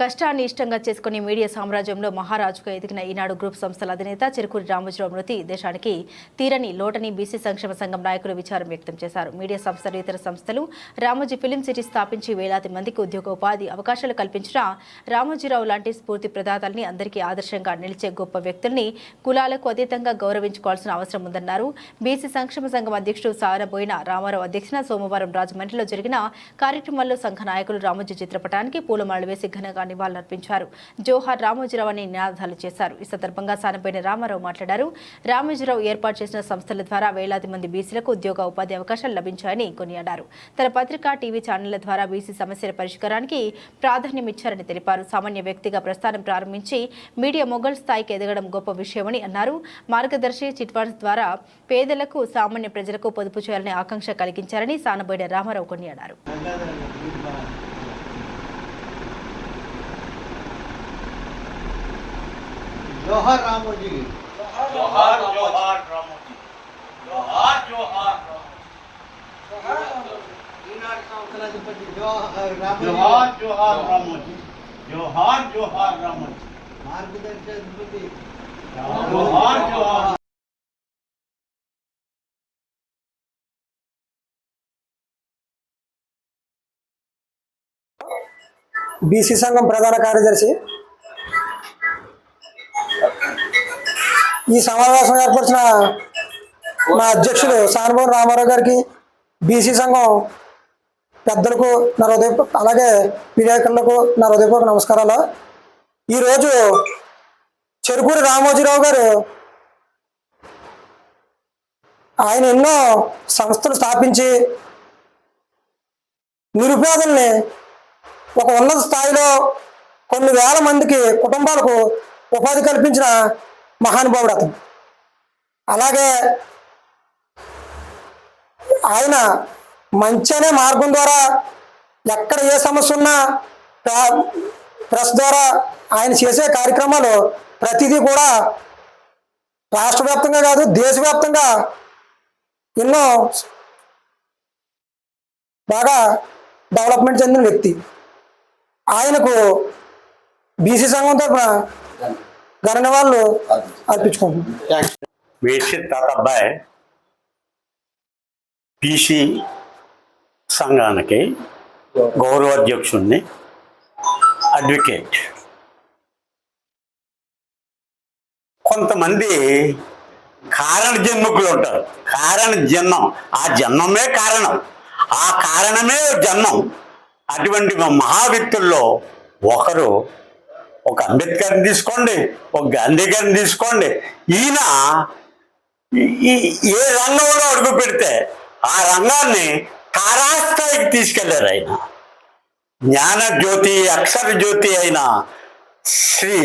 కష్టాన్ని ఇష్టంగా చేసుకుని మీడియా సామ్రాజ్యంలో మహారాజుగా ఎదిగిన ఈనాడు గ్రూప్ సంస్థల అధినేత చిరుకూరి రామోజీరావు మృతి దేశానికి తీరని లోటని బీసీ సంక్షేమ సంఘం నాయకులు విచారం వ్యక్తం చేశారు. మీడియా సంస్థలు ఇతర సంస్థలు రామోజీ ఫిలిం సిటీ స్థాపించి వేలాది మందికి ఉద్యోగ ఉపాధి అవకాశాలు కల్పించిన రామోజీరావు లాంటి స్ఫూర్తి ప్రదాతల్ని అందరికీ ఆదర్శంగా నిలిచే గొప్ప వ్యక్తుల్ని కులాలకు అతీతంగా గౌరవించుకోవాల్సిన అవసరం ఉందన్నారు. బీసీ సంక్షేమ సంఘం అధ్యక్షుడు సారబోయిన రామారావు అధ్యక్షున సోమవారం రాజమండ్రిలో జరిగిన కార్యక్రమంలో సంఘ నాయకులు రామోజీ చిత్రపటానికి పూలమాలలు వేసి ఘనంగా నివాళులర్పించారు. జోహార్ రామోజీరావు అని నినాదాలు చేశారు. ఈ సందర్భంగా సానబోయిన రామారావు మాట్లాడారు. రామోజీరావు ఏర్పాటు చేసిన సంస్థల ద్వారా వేలాది మంది బీసీలకు ఉద్యోగ ఉపాధి అవకాశాలు లభించాయని కొనియాడారు. తన పత్రిక టీవీ ఛానళ్ళ ద్వారా బీసీ సమస్యల పరిష్కారానికి ప్రాధాన్యం ఇచ్చారని తెలిపారు. సామాన్య వ్యక్తిగా ప్రస్థానం ప్రారంభించి మీడియా మొఘల్ స్థాయికి ఎదగడం గొప్ప విషయమని అన్నారు. మార్గదర్శి చిట్వాన్స్ ద్వారా పేదలకు సామాన్య ప్రజలకు పొదుపు చేయాలనే ఆకాంక్ష కలిగించారని సానబోయిన రామారావు కొనియాడారు. जोहार जोहार रामोजी जोहार जोहार ఈనాడు సంస్థల అధిపతి జోహార్ రామోజీ जोहार जोहार रामोजी जोहार जोहार रामोजी మార్గదర్శి అధిపతి जोहार जोहार బీసీ సంఘం ప్రధాన కార్యదర్శి ఈ సమావేశం ఏర్పరిచిన మా అధ్యక్షులు సానుభవన్ రామారావు గారికి బీసీ సంఘం పెద్దలకు నా హృదయ అలాగే విలేకరులకు నా హృదయపూర్వక నమస్కారాలు. ఈరోజు చెరుకూరి రామోజీరావు గారు ఆయన ఎన్నో సంస్థలు స్థాపించి నిరుపేదల్ని ఒక ఉన్నత స్థాయిలో కొన్ని వేల మందికి కుటుంబాలకు ఉపాధి కల్పించిన మహానుభావుడు అతను. అలాగే ఆయన మంచి అనే మార్గం ద్వారా ఎక్కడ ఏ సమస్య ఉన్నా ప్రెస్ ద్వారా ఆయన చేసే కార్యక్రమాలు ప్రతిదీ కూడా రాష్ట్ర వ్యాప్తంగా కాదు దేశవ్యాప్తంగా ఎన్నో బాగా డెవలప్మెంట్ చెందిన వ్యక్తి. ఆయనకు బీసీ సంఘం తరఫున ఘన నివాళులు అర్పించుకుంటున్నాం వేసి తాత అబ్బాయి పీసీ సంఘానికి గౌరవ అధ్యక్షుడిని అడ్వకేట్. కొంతమంది కారణ జన్మకులు ఉంటారు. కారణ జన్మం ఆ జన్మమే కారణం. ఆ కారణమే జన్మం. అటువంటి మహా వ్యక్తుల్లో ఒకరు ఒక అంబేద్కర్ని తీసుకోండి ఒక గాంధీ గారిని తీసుకోండి. ఈయన ఏ రంగంలో అడుగు పెడితే ఆ రంగాన్ని తారాస్థాయికి తీసుకెళ్ళారు ఆయన. జ్ఞాన జ్యోతి అక్షర జ్యోతి అయిన శ్రీ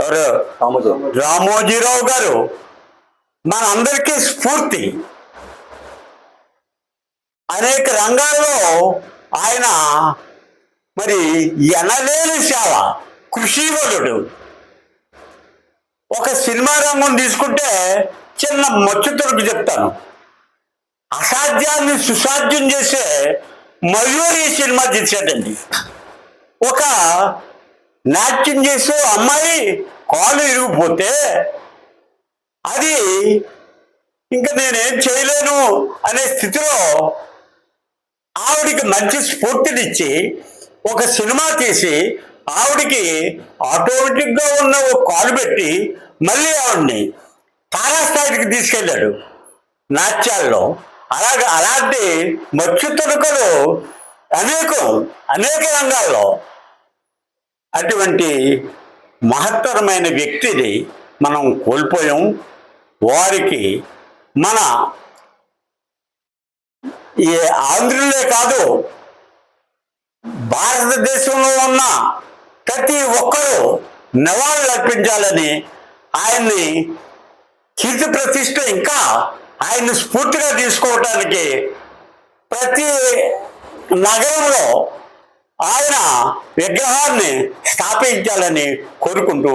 ఎవరు? రామోజీరావు గారు మనందరికీ స్ఫూర్తి. అనేక రంగాల్లో ఆయన మరి ఎనలేని సేవ. కృషివలుడు ఒక సినిమా రంగం తీసుకుంటే చిన్న మచ్చు మచ్చుతరకు చెప్తాను. అసాధ్యాన్ని సుసాధ్యం చేసే మయూరి సినిమా తీసాడండి ఒక నాట్యం చేసే అమ్మాయి కాలు ఇరిగిపోతే అది ఇంకా నేనేం చేయలేను అనే స్థితిలో ఆవిడికి మంచి స్ఫూర్తినిచ్చి ఒక సినిమా తీసి ఆవిడికి ఆటోమేటిక్గా ఉన్న ఒక కాలు పెట్టి మళ్ళీ ఆవిడ్ని తారాస్థాయికి తీసుకెళ్ళాడు నాట్యాల్లో. అలాగే అలాంటి మత్స్య తొడుకలు అనేకం అనేక రంగాల్లో అటువంటి మహత్తరమైన వ్యక్తిని మనం కోల్పోయాం. వారికి మన ఈ ఆంధ్రులే కాదు భారతదేశంలో ఉన్న ప్రతి ఒక్కరూ నివాళులు అర్పించాలని ఆయన్ని కీర్తి ప్రతిష్ట ఇంకా ఆయన్ని స్ఫూర్తిగా తీసుకోవటానికి ప్రతి నగరంలో ఆయన విగ్రహాన్ని స్థాపించాలని కోరుకుంటూ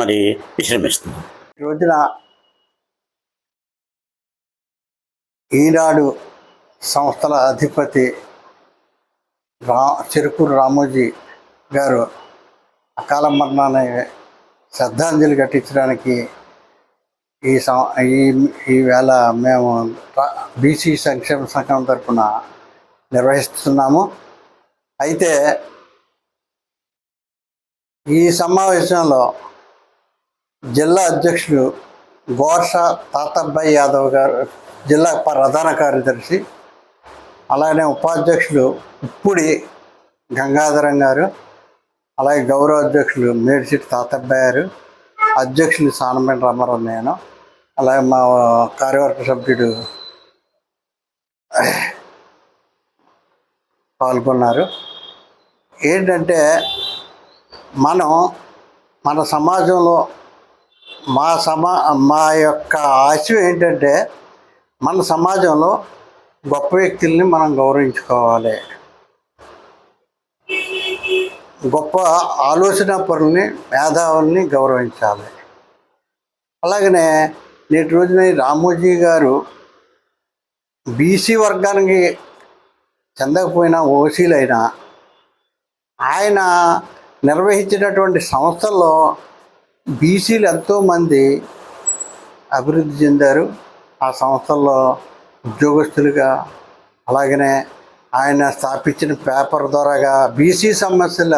మరి విశ్రమిస్తున్నాం. ఈ రోజున ఈనాడు సంస్థల అధిపతి రా చెరుకూరు రామోజీ గారు అకాల మరణాన్ని శ్రద్ధాంజలి ఘటించడానికి ఈ సం ఈ ఈవేళ మేము బీసీ సంక్షేమ సంఘం తరఫున నిర్వహిస్తున్నాము. అయితే ఈ సమావేశంలో జిల్లా అధ్యక్షుడు గోర్ష తాతబ్బాయి యాదవ్ గారు జిల్లా ప్రధాన కార్యదర్శి అలానే ఉపాధ్యక్షులు ఉప్పుడి గంగాధరం గారు అలాగే గౌరవ అధ్యక్షులు మేడిసిటి తాతబ్బాయి గారు అధ్యక్షులు సానమేని రామారావు నేను అలాగే మా కార్యవర్గ సభ్యుడు పాల్గొన్నారు. ఏంటంటే మనం మన సమాజంలో మా సమా మా యొక్క ఆశయం ఏంటంటే మన సమాజంలో గొప్ప వ్యక్తుల్ని మనం గౌరవించుకోవాలి. గొప్ప ఆలోచన పరుల్ని మేధావుల్ని గౌరవించాలి. అలాగనే నేటి రోజున రామోజీ గారు బీసీ వర్గానికి చెందకపోయినా ఓసీలైనా ఆయన నిర్వహించినటువంటి సంస్థల్లో బీసీలు ఎంతోమంది అభివృద్ధి చెందారు. ఆ సంస్థల్లో ఉద్యోగస్తులుగా అలాగనే ఆయన స్థాపించిన పేపర్ ద్వారాగా బీసీ సమస్యల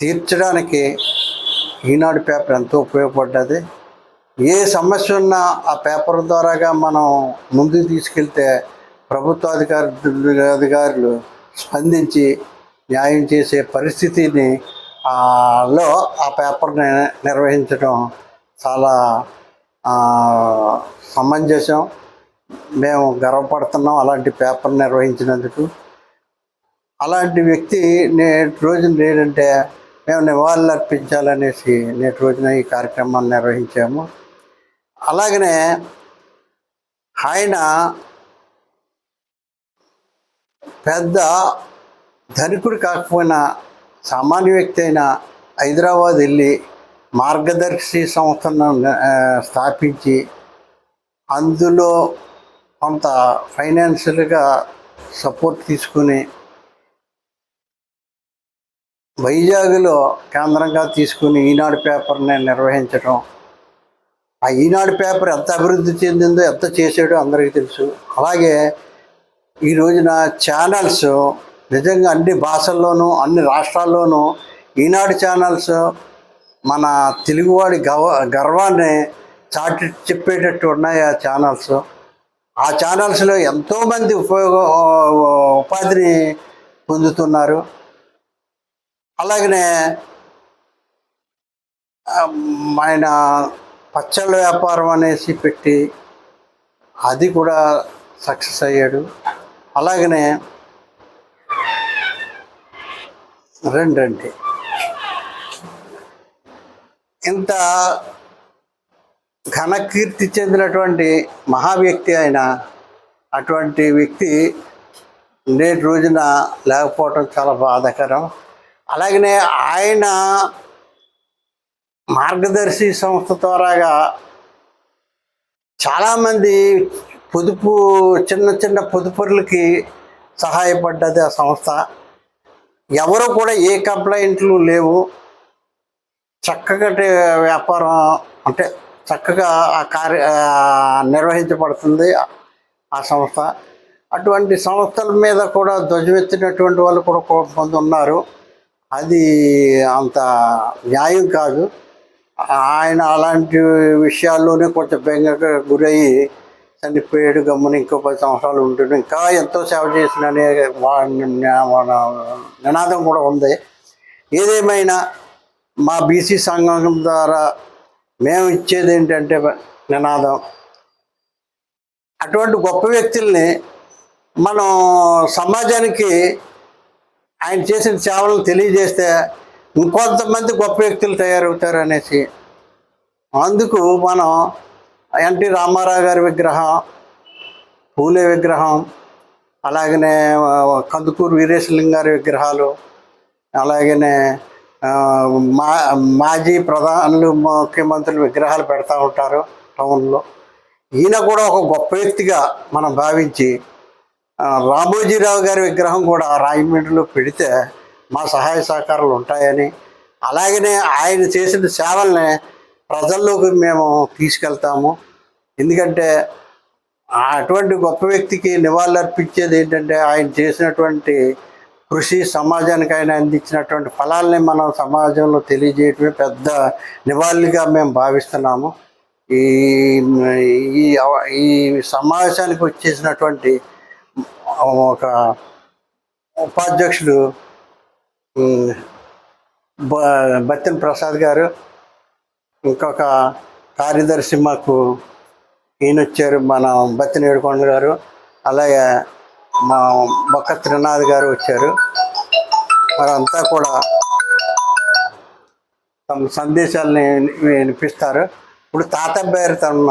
తీర్చడానికి ఈనాడు పేపర్ ఎంతో ఉపయోగపడ్డది. ఏ సమస్య ఉన్నా ఆ పేపర్ ద్వారాగా మనం ముందుకు తీసుకెళ్తే ప్రభుత్వ అధికారులు అధికారులు స్పందించి న్యాయం చేసే పరిస్థితిని లో ఆ పేపర్ని నిర్వహించడం చాలా సమంజసం. మేము గర్వపడుతున్నాం అలాంటి పేపర్ నిర్వహించినందుకు. అలాంటి వ్యక్తి నేటి రోజున లేదంటే మేము నివాళులు అర్పించాలనేసి నేటి రోజున ఈ కార్యక్రమాన్ని నిర్వహించాము. అలాగనే ఆయన పెద్ద ధనికుడు కాకపోయినా సామాన్య వ్యక్తి అయినా హైదరాబాద్ వెళ్ళి మార్గదర్శి సంస్థను స్థాపించి అందులో కొంత ఫైనాన్షియల్గా సపోర్ట్ తీసుకుని వైజాగ్లో కేంద్రంగా తీసుకుని ఈనాడు పేపర్ని నిర్వహించడం ఆ ఈనాడు పేపర్ ఎంత అభివృద్ధి చెందిందో ఎంత చేసాడో అందరికీ తెలుసు. అలాగే ఈ రోజున ఛానల్స్ నిజంగా అన్ని భాషల్లోనూ అన్ని రాష్ట్రాల్లోనూ ఈనాడు ఛానల్స్ మన తెలుగువాడి గవ గర్వాన్ని చాటి చెప్పేటట్టు ఉన్నాయి ఆ ఛానల్స్? ఆ ఛానల్స్లో ఎంతోమంది ఉపయోగ ఉపాధిని పొందుతున్నారు. అలాగనే ఆయన పచ్చళ్ళ వ్యాపారం అనేసి పెట్టి అది కూడా సక్సెస్ అయ్యాడు. అలాగనే రెండండి ఇంత ఘనకీర్తి చెందినటువంటి మహా వ్యక్తి ఆయన అటువంటి వ్యక్తి నేటి రోజున లేకపోవటం చాలా బాధాకరం. అలాగనే ఆయన మార్గదర్శి సంస్థ ద్వారాగా చాలామంది పొదుపు చిన్న చిన్న పొదుపులకి సహాయపడ్డది ఆ సంస్థ. ఎవరు కూడా ఏ కంప్లైంట్లు లేవు. చక్కగా వ్యాపారం అంటే చక్కగా ఆ కార్య నిర్వహించబడుతుంది ఆ సంస్థ. అటువంటి సంస్థల మీద కూడా ధ్వజమెత్తినటువంటి వాళ్ళు కూడా కొంతమంది ఉన్నారు. అది అంత న్యాయం కాదు. ఆయన అలాంటి విషయాల్లోనే కొంచెం బెంగకు గురయ్యి చనిపోయాడు గమ్మున ఇంకో పది సంవత్సరాలు ఉంటుంది ఇంకా ఎంతో సేవ చేసిన అనే నినాదం కూడా ఉంది. ఏదేమైనా మా బీసీ సంఘం ద్వారా మేము ఇచ్చేది ఏంటంటే నినాదం. అటువంటి గొప్ప వ్యక్తుల్ని మనం సమాజానికి ఆయన చేసిన సేవలను తెలియజేస్తే ఇంకొంతమంది గొప్ప వ్యక్తులు తయారవుతారు అనేసి అందుకు మనం ఎన్టీ రామారావు గారి విగ్రహం పూలే విగ్రహం అలాగనే కందుకూరు వీరేశలింగం గారి విగ్రహాలు అలాగనే మా మాజీ ప్రధానులు ముఖ్యమంత్రులు విగ్రహాలు పెడతా ఉంటారు టౌన్లో. ఈయన కూడా ఒక గొప్ప వ్యక్తిగా మనం భావించి రామోజీరావు గారి విగ్రహం కూడా రాజమండ్రిలో పెడితే మా సహాయ సహకారాలు ఉంటాయని అలాగనే ఆయన చేసిన సేవల్ని ప్రజల్లోకి మేము తీసుకెళ్తాము. ఎందుకంటే అటువంటి గొప్ప వ్యక్తికి నివాళులర్పించేది ఏంటంటే ఆయన చేసినటువంటి కృషి సమాజానికి ఆయన అందించినటువంటి ఫలాల్ని మనం సమాజంలో తెలియజేయటమే పెద్ద నివాళిగా మేము భావిస్తున్నాము. ఈ ఈ ఈ సమావేశానికి వచ్చేసినటువంటి ఒక ఉపాధ్యక్షుడు ఉమ్, బత్తిన ప్రసాద్ గారు ఇంకొక కార్యదర్శి మాకు ఈయన వచ్చారు మన బత్తిన ఏడుకొండ గారు అలాగే మా బొక్క త్రినాథ్ గారు వచ్చారు. వారంతా కూడా తమ సందేశాలని వినిపిస్తారు. ఇప్పుడు తాతబ్బాయి తమ